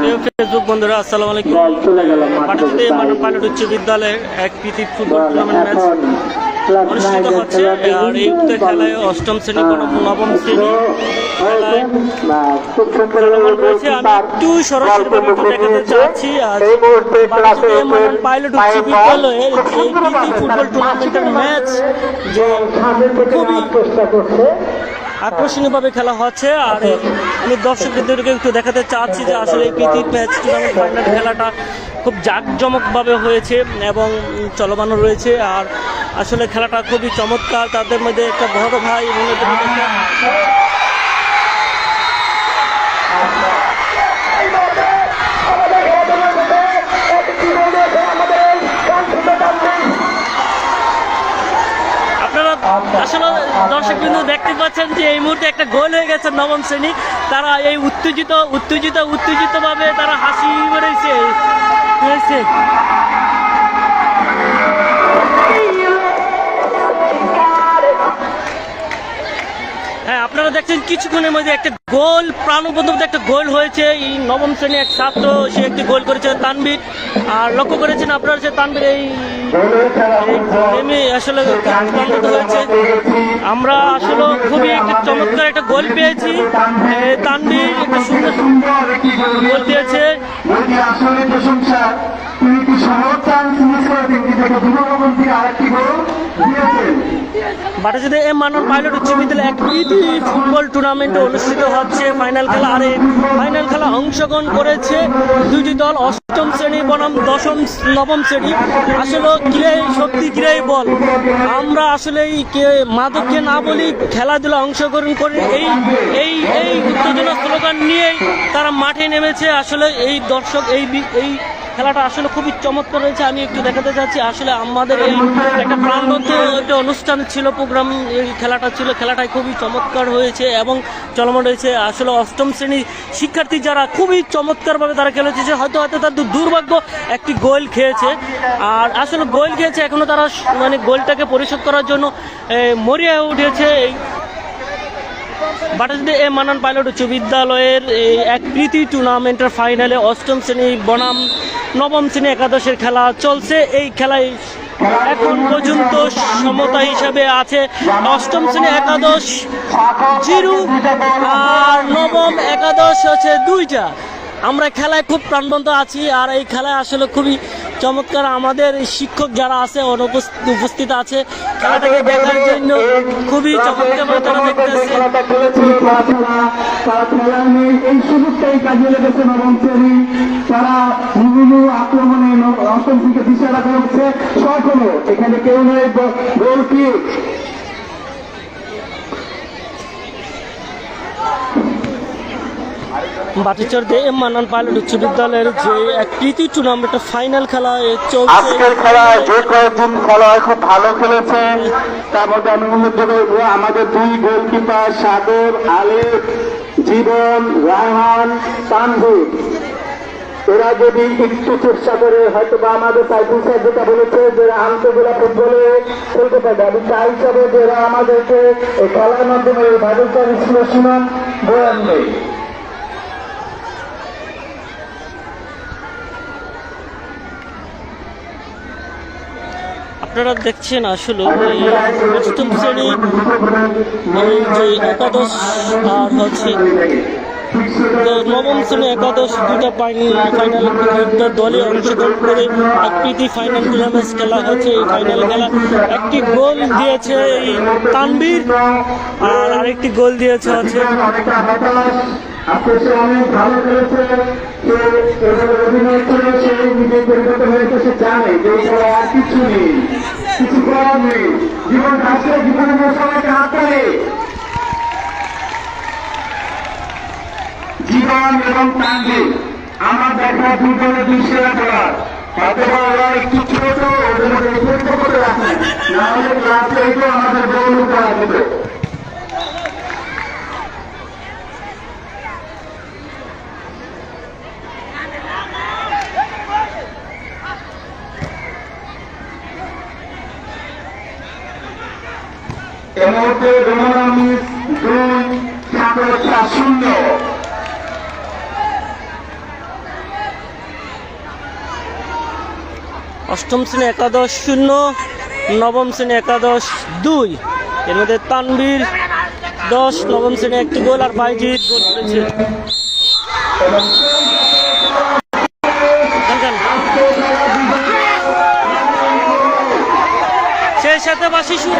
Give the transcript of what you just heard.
প্রিয় ফেসবুক বন্ধুরা আসসালামু আলাইকুম। পাটুতে মানব পাইলট উচ্চ বিদ্যালয়ের এক প্রীতি ফুটবল টুর্নামেন্ট ম্যাচ অনুষ্ঠিত হচ্ছে আর এই উক্ত খেলায় অষ্টম শ্রেণি নবম শ্রেণি রয়েছে। আমি একটু একটু দেখাতে চাচ্ছি পাইলট উচ্চ বিদ্যালয়ের এই ফুটবল টুর্নামেন্টের ম্যাচ যে খুবই আকর্ষণীয়ভাবে খেলা হচ্ছে, আর আমি দর্শকদেরকে একটু দেখাতে চাচ্ছি যে আসলে এই প্রীতি ম্যাচ টুর্নামেন্ট ফাইনাল খেলাটা খুব জাঁকজমকভাবে হয়েছে এবং চলমানও রয়েছে, আর আসলে খেলাটা খুবই চমৎকার। তাদের মধ্যে একটা বড় ভাই এবং আসলে দর্শক বিন্দু দেখতে পাচ্ছেন যে এই মুহূর্তে একটা গোল হয়ে গেছে নবম শ্রেণি। তারা এই উত্তেজিত উত্তেজিত উত্তেজিত ভাবে তারা হাসি বেড়েছে হয়েছে দেখছেন কিছুক্ষণের মধ্যে একটা গোল প্রাণবন্ধব একটা গোল হয়েছে। এই নবম শ্রেণির এক ছাত্র সে একটি গোল করেছে তানবীর আর লক্ষ্য করেছেন আপনারা সে তানবীর এই গেমে আসলে প্রাণবন্ধ হয়েছে। আমরা আসলে খুবই একটা চমৎকার একটা গোল পেয়েছি। এ, তানভীর একটা সুন্দর গোল দিয়েছে বাটাজিদে এম মানন পাইলট উচ্চ বিদ্যালয়ে এক প্রীতি ফুটবল টুর্নামেন্ট অনুষ্ঠিত হচ্ছে। ফাইনাল খেলা আর ফাইনাল খেলা অংশগ্রহণ করেছে দুইটি দল। অষ্টম শ্রেণি বনাম, দশম, নবম শ্রেণি। আসলে কিরে, সত্যি কিরে বল? আমরা আসলে মাদককে না বলি খেলাধুলা অংশগ্রহণ করে এই এই এই উত্তেজনা স্লোগান নিয়েই তারা মাঠে নেমেছে। আসলে এই দর্শক, এই এই খেলাটা আসলে খুবই চমৎকার হয়েছে, আমি একটু দেখাতে চাচ্ছি। আসলে আমাদের এই একটা প্রাণবন্ত একটা অনুষ্ঠান ছিল, প্রোগ্রাম, এই খেলাটা ছিল খেলাটা খুবই চমৎকার হয়েছে এবং চলমান রয়েছে। আসলে অষ্টম শ্রেণির শিক্ষার্থী যারা খুবই চমৎকারভাবে তারা খেলেছে, যে হয়তো হয়তো তাদের দুর্ভাগ্য, একটি গোল খেয়েছে। আর আসলে গোল খেয়েছে এখনও তারা মানে গোলটাকে পরিশোধ করার জন্য মরিয়া উঠেছে। এই বাটাজিদে এ মানান পাইলট উচ্চ বিদ্যালয়ের এক প্রীতি টুর্নামেন্টের ফাইনালে অষ্টম শ্রেণি বনাম, নবম শ্রেণি একাদশের খেলা চলছে। এই খেলায় এখন পর্যন্ত সমতা হিসাবে আছে। অষ্টম শ্রেণি একাদশ জিরো আর নবম একাদশ হচ্ছে দুইটা। আমরা খেলায় খুব প্রাণবন্ত আছি আর এই খেলায় আসলে খুবই চমৎকার আমাদের শিক্ষক যারা আছে, অনুপস্থিত আছে খেলাটাকে দেখার জন্য খুবই চমৎকার তারা দেখতেছে। খেলাটা খেলেছে তাছাড়া তারা খেলার নেই এই সুযোগটাই কাজে লেগেছে নবম শ্রেণি। তারা বিভিন্ন আক্রমণে অষ্টম থেকে দিশারা করছে। শট এখানে কেউ নেই গোল বাটিচর দে এম মান্নান পাইলট উচ্চ বিদ্যালয়ের যে এক প্রীতি টুর্নামেন্টের ফাইনাল খেলা চলছে। আজকের খেলায় যে কয়েকজন খেলোয়াড় খুব ভালো খেলেছে। তার মধ্যে আমি উল্লেখ করব, আমাদের দুই গোলকিপার সাগর আলিফ জীবন, রায়হান, তানভীর। এরা যদি একটু চেষ্টা করে হয়তো বা আমাদের সাইফুল স্যার যেটা বলেছে যে আন্তর্জেলা ফুটবলে খেলতে পারবে। আমি তাই হিসাবে যে এরা আমাদেরকে খেলার মাধ্যমে ভারতের বিশ্লেষণ বয়ান নেই আপনারা দেখছেন আসলে অষ্টম শ্রেণি এই যে একাদশ আর হচ্ছে নবম শ্রেণি একাদশ দুটা ফাইনাল দুটা দলে অংশগ্রহণ করে এক প্রীতি ফাইনাল টুর্নামেন্ট খেলা হচ্ছে। এই ফাইনাল খেলা একটি গোল দিয়েছে এই তানবীর আর আরেকটি গোল দিয়েছে হচ্ছে আজকে সে অনেক ভালো সে এভাবে অভিনয় করে সে নিজে হয়েছে, সে জানে যে আর কিছু নেই, কিছু করার নেই। জীবন আসলে জীবনে সবাইকে হাত জীবন এবং তানভীর আমার দেখা দুজনে দুই সেরা খেলার ওরা একটু ছোট ওদের মধ্যে করে রাখেন না হলে ক্লাসে আমাদের উপহার দিত শূন্য। অষ্টম শ্রেণি একাদশ শূন্য, নবম শ্রেণি একাদশ দুই। এর মধ্যে তানবীর দশ, নবম শ্রেণি একটি গোল আর বাইজিৎ গোল করেছে। সেই সাথে বাসি শুরু